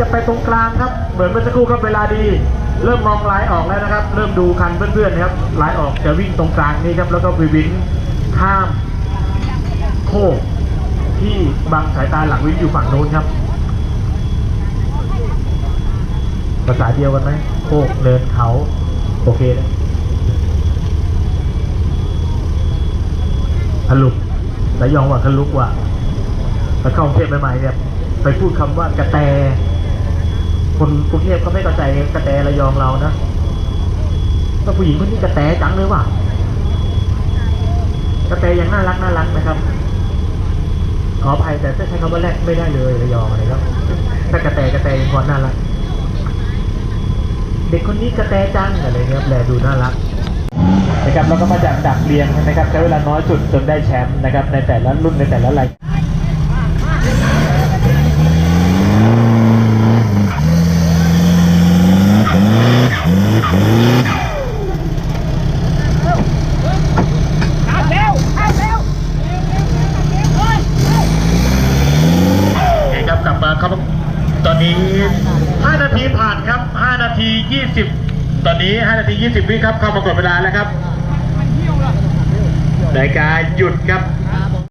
จะไปตรงกลางครับ เหมือนเมื่อสักครู่ครับเวลาดี เริ่มมองลายออกแล้วนะครับ เริ่มดูคันเพื่อนๆนะครับลายออกจะวิ่งตรงกลางนี้ครับ แล้วก็วิวินข้ามโค้งที่บังสายตาหลังวินอยู่ฝั่งโน้นครับ ภาษาเดียวกันไหมโคกเนินเขา โอเคนะทะลุระยองว่าทะลุกว่าแล้วเข้ากรุงเทพใหม่ๆเนี่ย ไปพูดคำว่ากระแต คนกรุงเทพเขาไม่เข้าใจกระแตระยองเรานะก็ผู้หญิงคนนี้กระแตจังเลยว่ะกระแตยังน่ารักน่ารักนะครับขออภัยแต่ถ้าใช้คำว่าแรกไม่ได้เลยระยองอะไรครับถ้ากระแตกระแตยังพอน่ารักเด็กคนนี้กระแตจังอะไรเงี้ยแลดูน่ารักนะครับแล้วก็มาจากดักเรียงนะครับใช้เวลาน้อยสุดจนได้แชมป์นะครับในแต่ละรุ่นในแต่ละราย ข้ามเร็วข้ามเร็ว โอเค ครับกลับมาครับตอนนี้ 5 นาทีผ่านครับ 5 นาที 20 ตอนนี้ 5 นาที 20 วิครับเข้ามากดเวลาแล้วครับรายการหยุดครับ